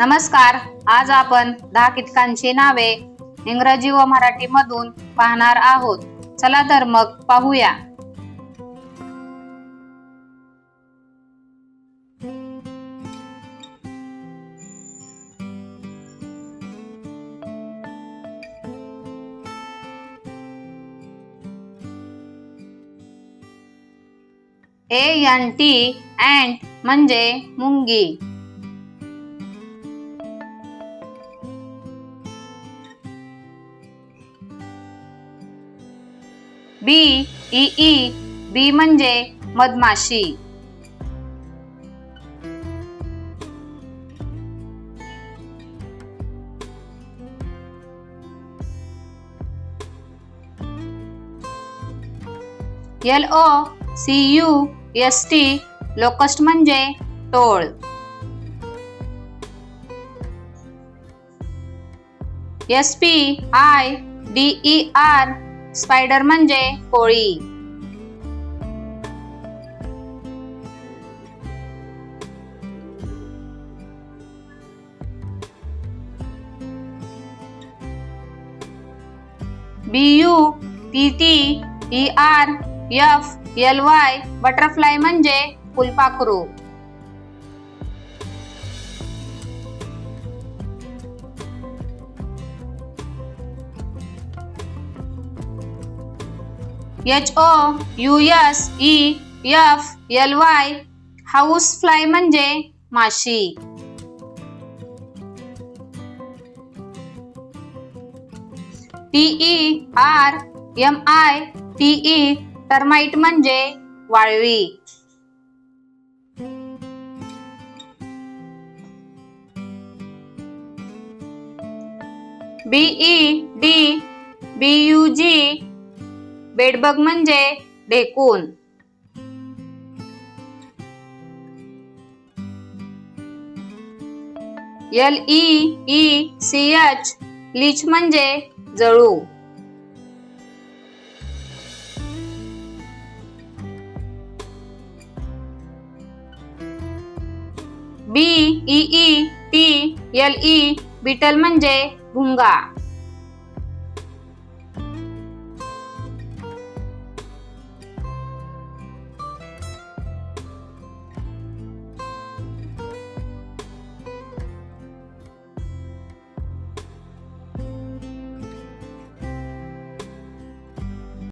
नमस्कार. आज आपण दहा कीटकांची नावे इंग्रजी व मराठी मधून पाहणार आहोत. चला तर मग पाहूया. ए एन टी अँट म्हणजे मुंगी. बी ई ई. बी म्हणजे मधमाशी. L O C U S T locust म्हणजे टोळ. S P I D E R spider म्हणजे कोळी. B U T T E R F L Y butterfly म्हणजे फुलपाखरू. H O U S E F L Y house fly म्हणजे माशी. T E R M I T E termite म्हणजे वाळवी. B E D B U G bedbug म्हणजे ढेकून. L E E C H leech म्हणजे जळू. B E E T L E beetle म्हणजे भुंगा.